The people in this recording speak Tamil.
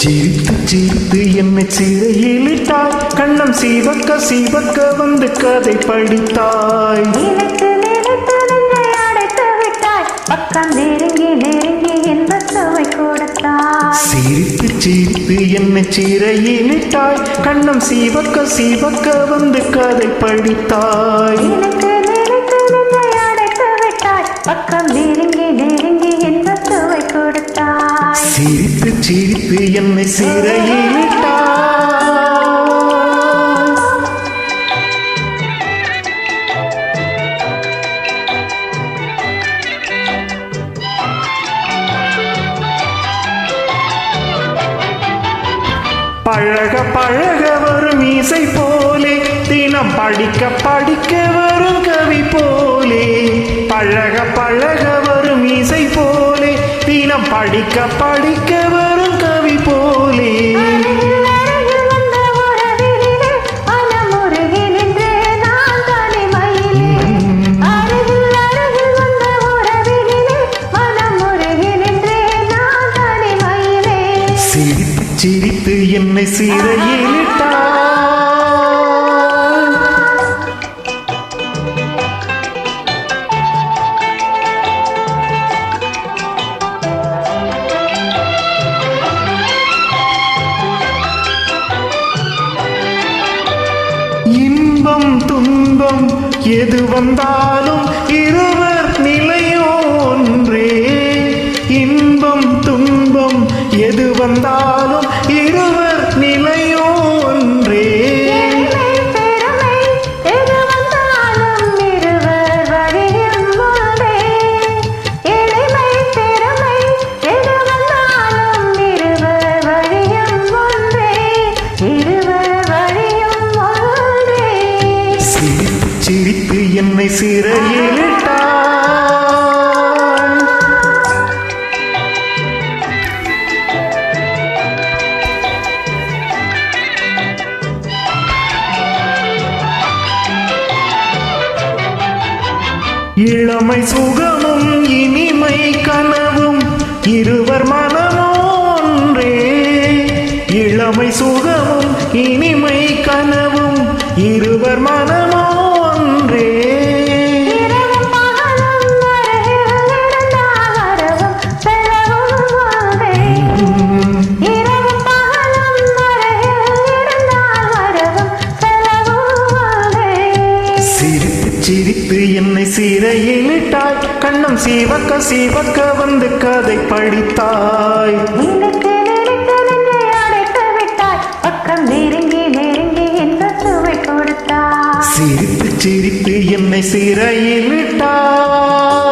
சிரித்து என்னை சிறையிலிட்டாய். கண்ணம் சீவக்க சீவக்க வந்து கதை படித்தாய். சிரித்து சிரித்து என்னை சிறையிலிட்டாய். கண்ணம் சீவக்க சீவக்க வந்து கதை படித்தாய். சிரித்து சிரித்து என்னை சிறையிலிட்டாய் பழக பழக வரும் இசை போலே தினம் படிக்க படிக்க வரும் கவி போலே. பழக பழக தினம் படிக்க படிக்க வரும் கவி போலே. அருகில் அருகில் வந்த உறவினிலே இன்பம் துன்பம் எது வந்தாலும் இருவர் நிலையோ என்னை சிறையிலிட்டாய். இளமை சுகமும் இனிமை கனவும் இருவர் மனமோ ஒன்றே இளமை சுகமும் இனிமை கனவும் இருவர் மனமோ சிரித்து என்னை சிறையிலிட்டாய். கண்ணம் சீவக்க சீவக்க வந்து கதை படித்தாய். சிரித்து சிரித்து என்னை சிறையிலிட்டாய்.